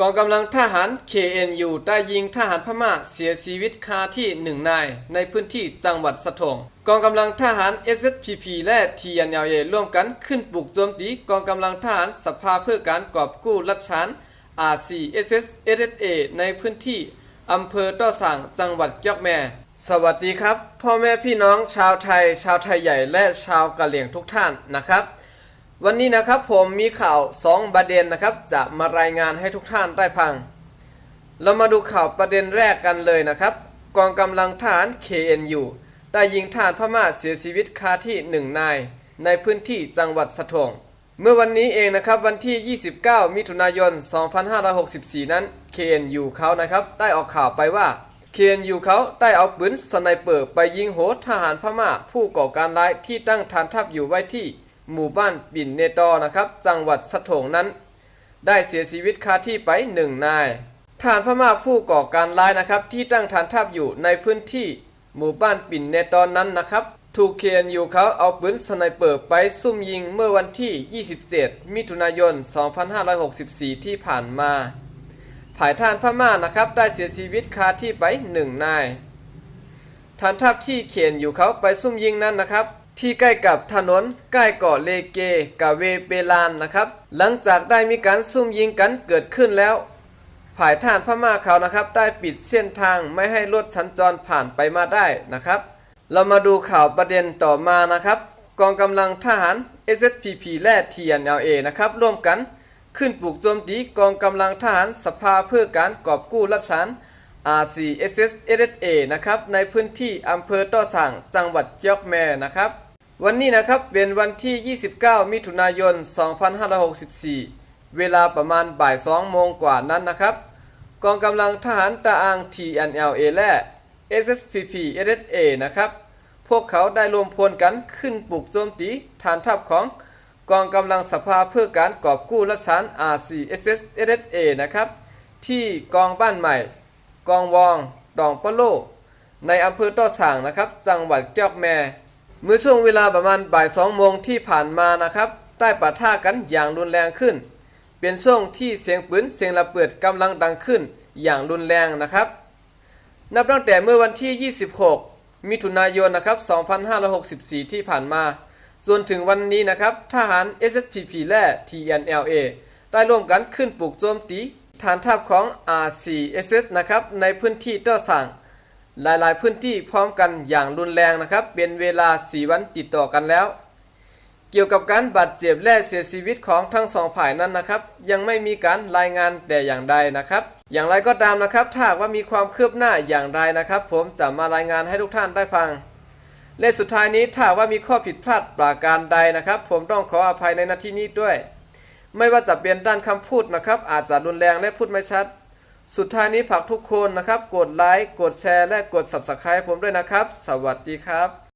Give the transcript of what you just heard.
กองกำลังทหาร KNU ได้ยิงทหารพม่าเสียชีวิตคาที่หนึ่งนาย ในพื้นที่จังหวัดสะทงกองกำลังทหาร SSPP และ TNLA ร่วมกันขึ้นปลุกโจมตีกองกำลังทหารสภาเพื่อการกอบกู้รัชฉาน RCSS SSA ในพื้นที่อำเภอต้อสังจังหวัดยอกแม่ สวัสดีครับ พ่อแม่พี่น้องชาวไทย ชาวไทยใหญ่และชาวกะเหรี่ยงทุกท่านนะครับ วันนี้นะครับผมมีข่าว 2 ประเด็นนะครับ จะมารายงานให้ทุกท่านได้ฟัง เรามาดูข่าวประเด็นแรกกันเลยนะครับ กองกำลังทหาร KNU ได้ยิงทหารพม่าเสียชีวิตคาที่หนึ่งนาย ในพื้นที่จังหวัดสะทงเมื่อวันนี้เองนะครับวันที่ 29 มิถุนายน 2564 นั้น KNU เขานะครับได้ออกข่าวไปว่า KNU เขาได้เอาปืนสไนเปอร์ไปยิงโหดทหารพม่า ผู้ก่อการร้ายที่ตั้งฐานทัพอยู่ไว้ที่ หมู่บ้านปิ่นเนตอนะครับ จังหวัดสะทงนั้น ได้เสียชีวิตคาที่ไปหนึ่งนายทหารพม่าผู้ก่อการร้ายนะครับ ที่ตั้งฐานทัพอยู่ในพื้นที่หมู่บ้านปิ่นเนตอนนั้นนะครับ ถูกเคนอยู่เขาเอาปืนสไนเปอร์ไปซุ่มยิงเมื่อวันที่ 27 มิถุนายน 2564 ที่ผ่านมาผายทานพม่านะครับได้เสียชีวิตคาที่ไปหนึ่งนายฐานทัพที่เขียนอยู่เขาไปซุ่มยิงนั้นนะครับ ที่ใกล้กับถนนใกล้เกาะเลเกกาเวเปลานนะครับ หลังจากได้มีการซุ่มยิงกันเกิดขึ้นแล้วผายทหารพม่าเขานะครับได้ปิดเส้นทางไม่ให้รถสัญจรผ่านไปมาได้นะครับ เรามาดูข่าวประเด็นต่อมานะครับ กองกำลังทหาร SSPP และ TNLA นะครับร่วมกันขึ้นปลุกโจมตีกองกำลังทหารสภาเพื่อการกอบกู้รัชฉาน RCSS SSA นะครับในพื้นที่อำเภอต้อสั่งจังหวัดยอกแมนะครับ วันนี้นะครับเป็นวันที่ 29 มิถุนายน 2564 เวลาประมาณบ่าย2โมงกว่านั้นนะครับ กองกำลังทหารตาอาง TNLA และ SSPP SSA นะครับ พวกเขาได้รวมพลกันขึ้นปลุกโจมตีฐานทัพของกองกำลังสภาเพื่อการกอบกู้รัชาน RCSS SSA นะครับ ที่กองบ้านใหม่ กองวอง ดองปะโล ในอำเภอต้อสางนะครับ จังหวัดเกียกแม่ เมื่อช่วงเวลาประมาณบ่ายสองโมงที่ผ่านมานะครับใต้ปะท่ากันอย่างรุนแรงขึ้น เป็นช่วงที่เสียงปืนเสียงระเบิดกำลังดังขึ้นอย่างรุนแรงนะครับ นับตั้งแต่เมื่อวันที่ 26 มิถุนายนนะครับ 2564 ที่ผ่านมาจนถึงวันนี้นะครับทหาร SSPP และ TNLA ได้ร่วมกันขึ้นปลุกโจมตีฐานทัพของ RCSS นะครับในพื้นที่เต้อสั่ง หลายๆ พื้นที่พร้อมกันอย่างรุนแรงนะครับ เป็นเวลา 4 วันติดต่อกันแล้ว เกี่ยวกับการบาดเจ็บและเสียชีวิตของทั้งสองฝ่ายนั้นนะครับ ยังไม่มีการรายงานแต่อย่างใดนะครับ อย่างไรก็ตามนะครับ ถ้าว่ามีความคืบหน้าอย่างไรนะครับ ผมจะมารายงานให้ทุกท่านได้ฟัง และสุดท้ายนี้ถ้าว่ามีข้อผิดพลาดประการใดนะครับ ผมต้องขออภัยในนาทีนี้ด้วย ไม่ว่าจะเป็นด้านคำพูดนะครับ อาจจะรุนแรงและพูดไม่ชัด สุดท้ายนี้ฝากทุกคนนะครับ กดไลค์ กดแชร์ และกด Subscribe ผมด้วยนะครับ สวัสดีครับ